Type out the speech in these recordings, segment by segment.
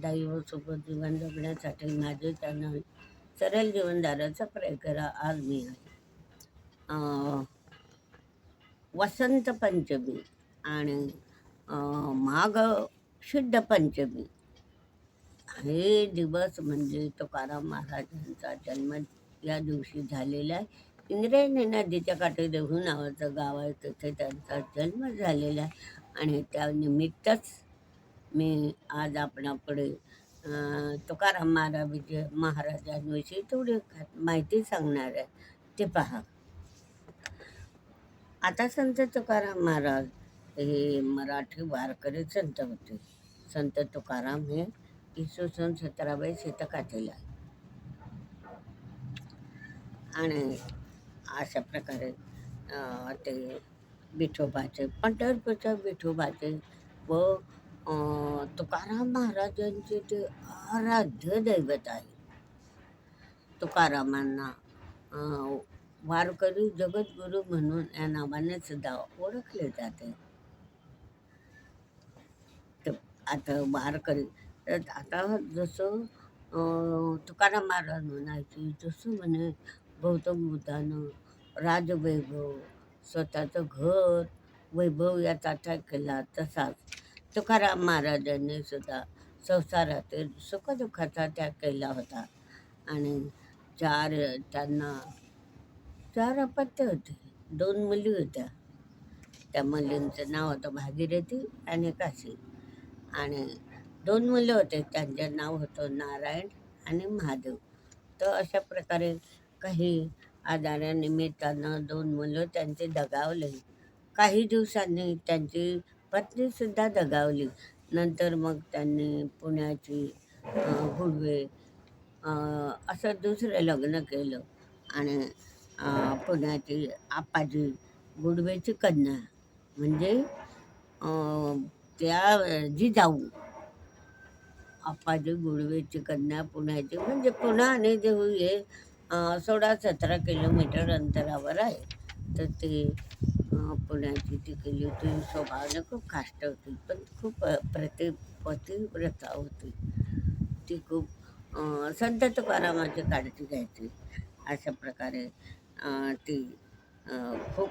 दैवसोबत जीवन जगण्यासाठी माझे चॅनल सरळ जीवनदाराचा प्रयोग करा. आज मी आहे. वसंत पंचमी आणि माघ शुद्ध पंचमी. हे दिवस म्हणजे तुकाराम महाराजांचा जन्म या दिवशी झालेला आहे. इंद्रायणी नदीच्या काठी देहू नावाचं गाव आहे. तिथे त्यांचा जन्म झालेला आहे. आणि त्यानिमित्तच मी आज आपणापुढे तुकाराम महाराज महाराजांविषयी थोडी माहिती सांगणार आहे ते पहा आता संत तुकाराम महाराज हे मराठी वारकरी संत होते संत तुकाराम हे इसवी सन सतराव्या शतकातील आहे आणि अशा प्रकारे ते विठोबाचे पंढरपूरच्या विठोबाचे व तुकाराम महाराजांचे ते आराध्य दैवत आहे तुकारामांना वारकरी जगद्गुरू म्हणून या नावाने सुद्धा ओळखले जाते. आता वारकरी तर आता जसं तुकाराम महाराज म्हणायचे जसं म्हणे गौतम बुद्धानं राजवैभव स्वतःचं घर वैभव याचा अटॅक केला तसाच तुकाराम महाराजांनी सुद्धा संसारातील सुखदुःखाचा त्याग केला होता. आणि चार त्यांना चार अपत्य होते. दोन मुली होत्या. त्या मुलींचं नाव होतं भागीरथी आणि काशी. आणि दोन मुलं होते. त्यांचं नाव होतं नारायण आणि महादेव. तर अशा प्रकारे काही आजारानिमित्तानं दोन मुलं त्यांचे दगावले. काही दिवसांनी त्यांची पत्नीसुद्धा दगावली. नंतर मग त्यांनी पुण्याची गुडवे असं दुसरं लग्न केलं. आणि पुण्याची आपाजी गुडवेची कन्या. म्हणजे त्या त्या जिजाऊ आपाजी गुडवेची कन्या पुण्याची. म्हणजे पुणा आणि देऊ हे सोळा सतरा किलोमीटर अंतरावर आहे. तर ते पुण्याची ती केली होती. स्वभावाने खूप खाष्ट होती पण खूप प्रति पतिव्रता होती. ती खूप संत तुकारामाची काळजी घ्यायची अशा प्रकारे ती खूप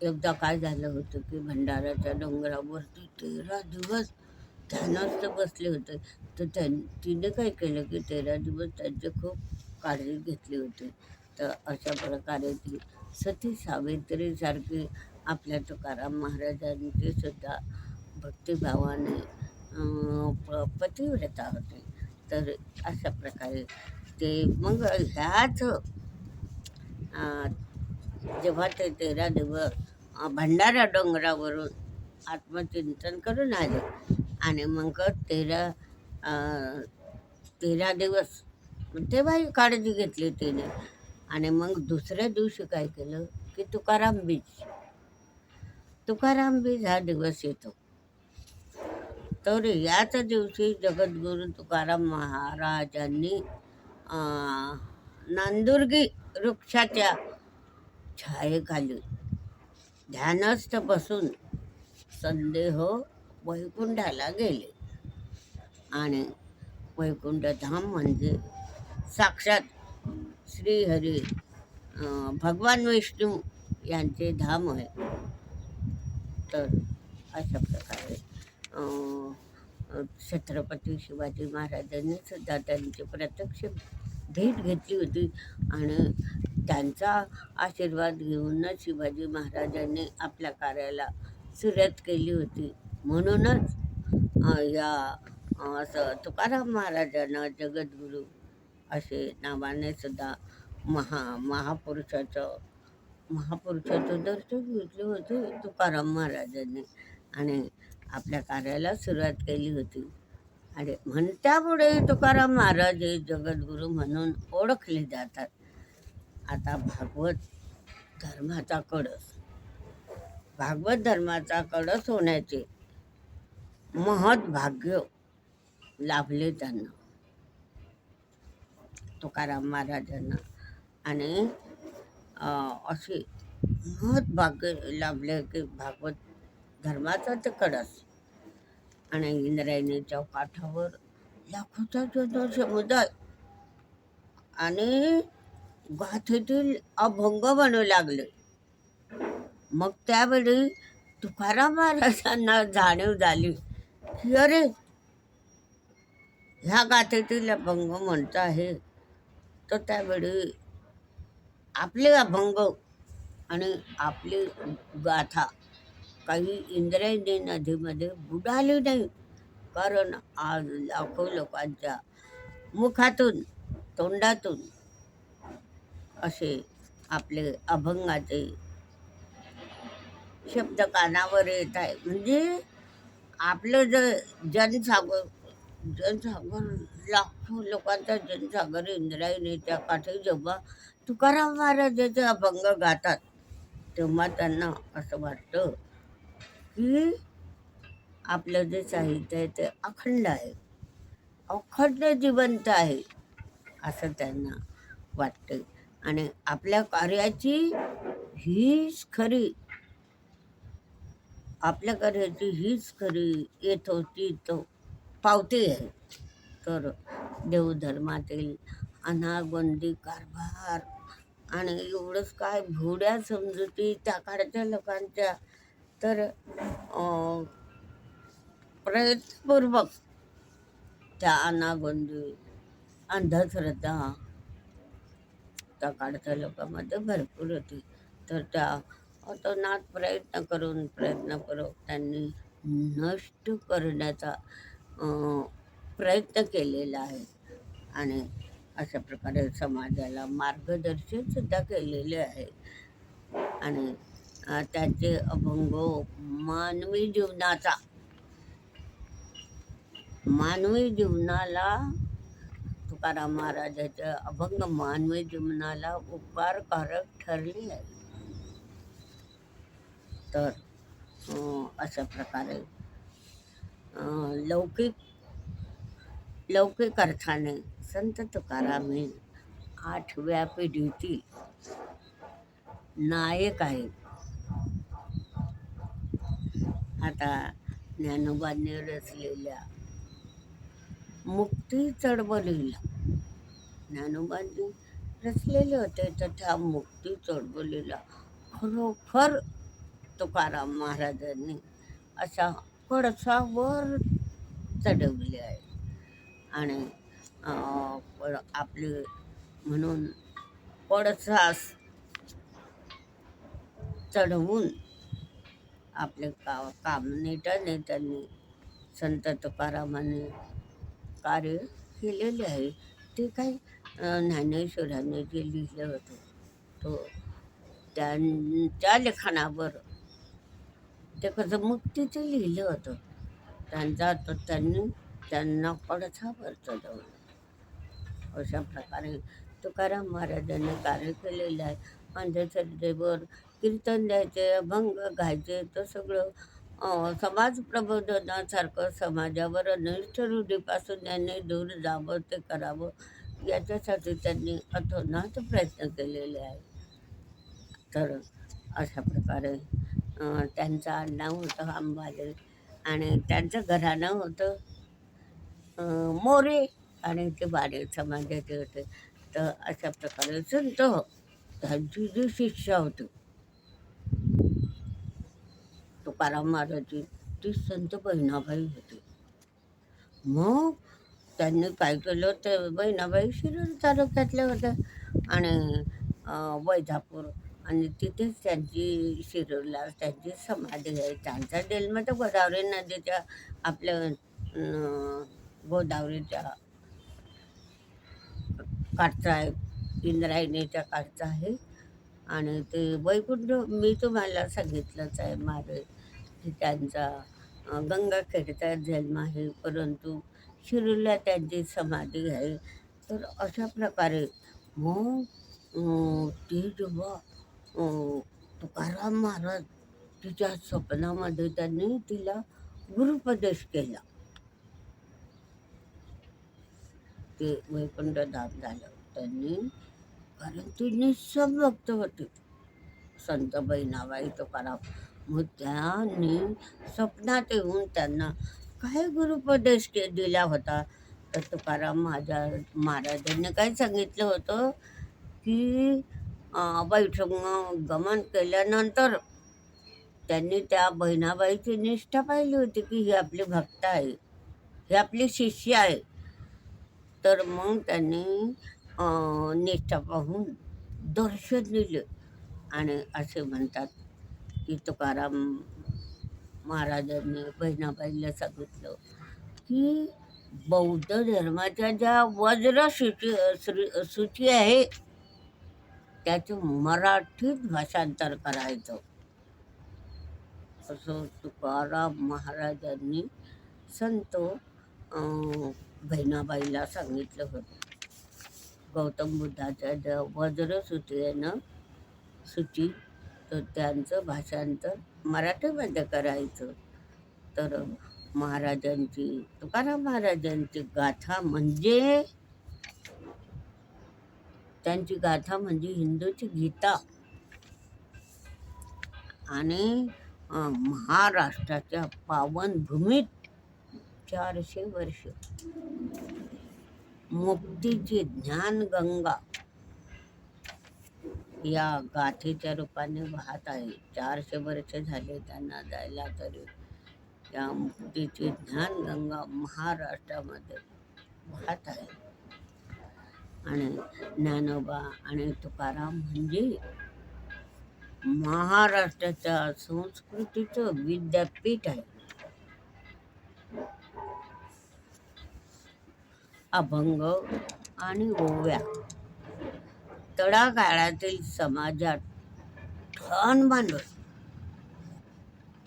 एकदा काय झालं होतं की भंडाराच्या डोंगरावरती तेरा दिवस ध्यानस्थ बसले होते. तर त्यां तिने काय केलं की तेरा दिवस त्यांची खूप काळजी घेतली होती. तर अशा प्रकारे ती सती सावित्रीसारखी आपल्या तुकाराम महाराजांची सुद्धा भक्तिभावाने प पतिव्रता होती. तर अशा प्रकारे ते मग ह्याच जेव्हा ते तेरा दिवस भंडारा डोंगरावरून आत्मचिंतन करून आले आणि मग तेरा तेरा दिवस तेव्हाही काळजी घेतली तिने. आणि मग दुसऱ्या दिवशी काय केलं की तुकाराम बीज. तुकाराम बीज हा दिवस येतो. तर याच दिवशी जगद्गुरू तुकाराम महाराजांनी नांदुर्गी वृक्षाच्या छायेखाली ध्यानस्थ बसून संदेह वैकुंठाला गेले. आणि वैकुंठधाम म्हणजे साक्षात श्रीहरी भगवान विष्णू यांचे धाम आहे. तर अशा प्रकारे छत्रपती शिवाजी महाराजांनी सुद्धा त्यांची प्रत्यक्ष भेट घेतली होती आणि त्यांचा आशीर्वाद घेऊनच शिवाजी महाराजांनी आपल्या कार्याला सुरुवात केली होती. म्हणूनच या असं तुकाराम महाराजांना जगद्गुरू असे नावाने सुद्धा महा महापुरुषाचं महापुरुषाचं दर्शन घेतले होते तुकाराम महाराजांनी. आणि आपल्या कार्याला सुरुवात केली होती. आणि म्हणत्यापुढे तुकाराम महाराज हे जगद्गुरू म्हणून ओळखले जातात. आता भागवत धर्माचा कडस भागवत धर्माचा कडस होण्याचे महत् भाग्य लाभले त्यांना. तुकाराम महाराजांना. आणि असे महत् भाग्य लाभले की भागवत धर्माचा ते कडस. आणि इंद्रायणीच्या काठावर लाखोचा जनसमुदाय आणि गाथेतील अभंग बनू लागले. मग त्यावेळी तुकाराम महाराजांना जाणीव झाली की अरे ह्या गाथेतील अभंग म्हणता आहे तर त्यावेळी आपले अभंग आणि आपली गाथा काही इंद्रायणी नदीमध्ये बुडाली नाही. कारण आज लाखो लोकांच्या मुखातून तोंडातून असे आपले अभंगाचे शब्द कानावर येत आहे. म्हणजे आपलं जर जनसागर जनसागर लाखो लोकांचा जनसागर इंद्रायणीच्या काठी जेव्हा तुकाराम महाराजाचे अभंग गातात तेव्हा त्यांना असं वाटतं की आपलं जे साहित्य आहे ते अखंड आहे. अखंड जिवंत आहे असं त्यांना वाटते. आणि आपल्या कार्याची हीच खरी आपल्या कार्याची हीच खरी येत होती तो पावती आहे. तर देवधर्मातील अनागोंदी कारभार. आणि एवढंच काय भोड्या समजुती त्या काळच्या लोकांच्या. तर प्रयत्नपूर्वक त्या अनागोंदी अंधश्रद्धा त्या काळच्या लोकांमध्ये भरपूर होती. तर त्या अतोनात प्रयत्न करून प्रयत्नपूर्वक त्यांनी नष्ट करण्याचा प्रयत्न केलेला आहे. आणि अशा प्रकारे समाजाला मार्गदर्शन सुद्धा केलेले आहे. आणि त्याचे अभंग मानवी जीवनाचा मानवी जीवनाला तुकाराम महाराजाचे अभंग मानवी जीवनाला उपकारकारक ठरले आहे. तर अशा प्रकारे लौकिक लौकिक अर्थाने संत तुकाराम हे आठव्या पिढीतील नायक आहेत. आता ज्ञानोबांनी रचलेल्या मुक्ती चळवळीला ज्ञानोबांनी रचलेले होते तर त्या मुक्ती चळवळीला खरोखर तुकाराम महाराजांनी अशा कळसावर चढवले आहे. आणि आपले म्हणून पडसास चढवून आपले का काम नेटाने त्यांनी संत तुकारामाने कार्य केलेले आहे. ते काही ज्ञानेश्वरांनी जे लिहिलं होतं. तो त्यांच्या लिखाणावर ते कसं मुक्तीचं लिहिलं होतं. त्यांचा तो त्यांनी त्यांना पडसावर जाऊन अशा प्रकारे तुकाराम महाराजांनी कार्य केलेलं आहे. अंधश्रद्धेवर कीर्तन द्यायचे अभंग गायचे तर सगळं समाज प्रबोधनासारखं समाजावर अनिष्ठ रूढीपासून त्यांनी दूर जावं ते करावं याच्यासाठी त्यांनी अथोनात प्रयत्न केलेले आहे तर अशा प्रकारे त्यांचा त्यांचं होतं अंबाले आणि त्यांचं घराणं होतं. मोरे आणि ते बारे समाजाचे होते. तर अशा प्रकारे संत हो, त्यांची जी शिष्या होती. तुकाराम महाराजची ती संत बहिणाबाई होती. मग त्यांनी काय केलं ते बहिणाबाई शिरूर तालुक्यातल्या होत्या. आणि वैधापूर वैजापूर आणि तिथेच त्यांची शिरूरला त्यांची समाधी आहे. त्यांचा जन्म तर गोदावरी नदीच्या आपल्या गोदावरीच्या काठचा आहे इंद्रायणीच्या काठचा आहे. आणि ते वैकुंठ मी तुम्हाला सांगितलंच आहे मारे की त्यांचा गंगाखेडचा जन्म आहे. परंतु शिरूरला त्यांची समाधी आहे. तर अशा प्रकारे हो, मग ते जेव्हा तुकाराम महाराज तिच्या स्वप्नामध्ये त्यांनी तिला गुरुपदेश केला. ते वैकुंठ दान झालं त्यांनी. कारण ती निस्सम भक्त होते. संत बहिणाबाई तुकाराम मग त्यांनी स्वप्नात येऊन त्यांना काय गुरुपदेश के दिला होता. तर तुकाराम माझ्या महाराजांनी काय सांगितलं होतं की बैठक गमन केल्यानंतर त्यांनी त्या बहिणाबाईची निष्ठा पाहिली होती की ही आपली भक्त आहे. ही आपली शिष्य आहे. तर मग त्यांनी नेता पाहून दर्शन दिले. आणि असे म्हणतात की तुकाराम महाराजांनी बहिणाबाईला सांगितलं की बौद्ध धर्माच्या ज्या वज्र सूची श्री- सूची आहे त्याचं मराठीत भाषांतर करायचं. असं तुकाराम महाराजांनी संत बहिणाबाईला सांगितलं होतं. गौतम बुद्धाच्या ज्या वज्रसूची आहे तर त्यांचं भाषांतर मराठीमध्ये करायचं. तर महाराजांची तुकाराम महाराजांची गाथा म्हणजे त्यांची गाथा म्हणजे हिंदूची गीता. आणि महाराष्ट्राच्या पावनभूमीत चारशे वर्ष. मुक्तीची ज्ञानगंगा या गाथेच्या रूपाने वाहत आहे. चारशे वर्ष झाले त्यांना जायला तरी. या मुक्तीची ज्ञानगंगा महाराष्ट्रामध्ये वाहत आहे. आणि ज्ञानोबा आणि तुकाराम म्हणजे महाराष्ट्राच्या संस्कृतीचं विद्यापीठ आहे. अभंग आणि ओव्या. तळागाळातील समाजात ठण बांधत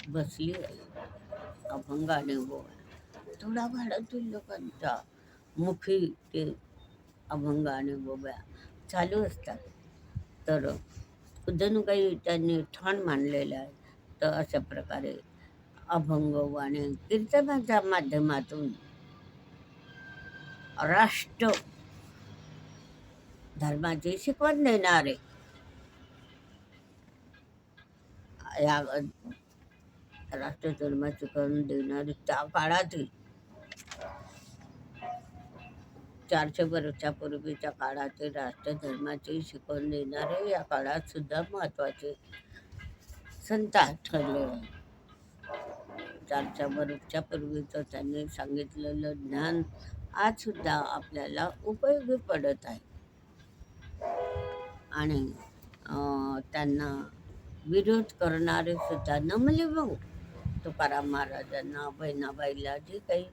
बसली आहे अभंग आणि ओव्या तळागाळातील लोकांच्या मुखी ते अभंग आणि ओव्या चालू असतात. तर जणू काही त्यांनी ठण मानलेलं आहे तर अशा प्रकारे अभंग आणि कीर्तनाच्या माध्यमातून राष्ट्र. धर्माची शिकवण देणारे. या राष्ट्र शिकवण देणारे त्या काळातील. चारशे वर्षापूर्वीच्या पूर्वीच्या काळातील राष्ट्र धर्माची शिकवण देणारे या काळात सुद्धा महत्त्वाचे संत ठरले. चारशे वर्षाच्या पूर्वीचं त्यांनी सांगितलेलं ज्ञान आजसुद्धा आपल्याला उपयोगी पडत आहे. आणि त्यांना विरोध करणारे सुद्धा नमले भाऊ. तुकाराम महाराजांना बहिणाबाईला जे काही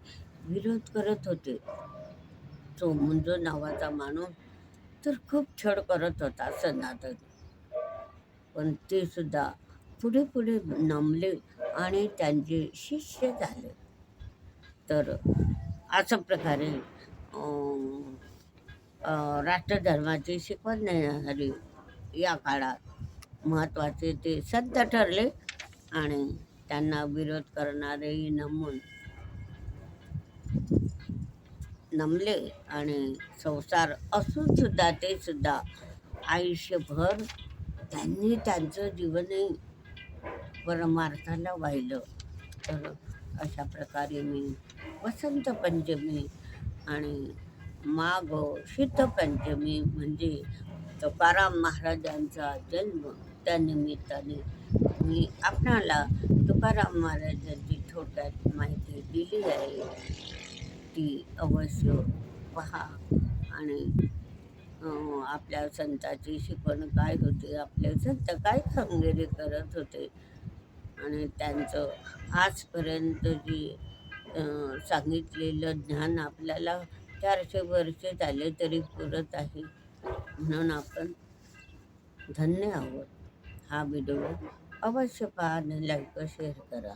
विरोध करत होते तो मुंजो नावाचा माणूस तर खूप छळ करत होता सनातन पण ते सुद्धा पुढे पुढे नमले आणि त्यांचे शिष्य झाले. तर अशा प्रकारे राष्ट्रधर्माची शिकवण देणारी या काळात महत्त्वाचे ते संत ठरले आणि त्यांना विरोध करणारेही नमून नमले आणि संसार असून सुद्धा ते सुद्धा आयुष्यभर त्यांनी त्यांचं जीवनही परमार्थाला वाहिलं. तर अशा प्रकारे मी वसंत पंचमी आणि माघ शुद्ध पंचमी म्हणजे तुकाराम महाराजांचा जन्म त्या निमित्ताने मी आपणाला तुकाराम महाराजांची थोडक्यात माहिती दिली आहे. ती अवश्य पहा आणि आपल्या संताची शिकवण काय होती आपले संत काय कामगिरी करत होते आणि त्यांचं आजपर्यंत जी सांगितलेलं ज्ञान आपल्याला चारशे वर्ष झाले तरी पुरत आहे. म्हणून आपण धन्य आहोत. हा व्हिडिओ अवश्य पहा आणि लाईक शेअर करा.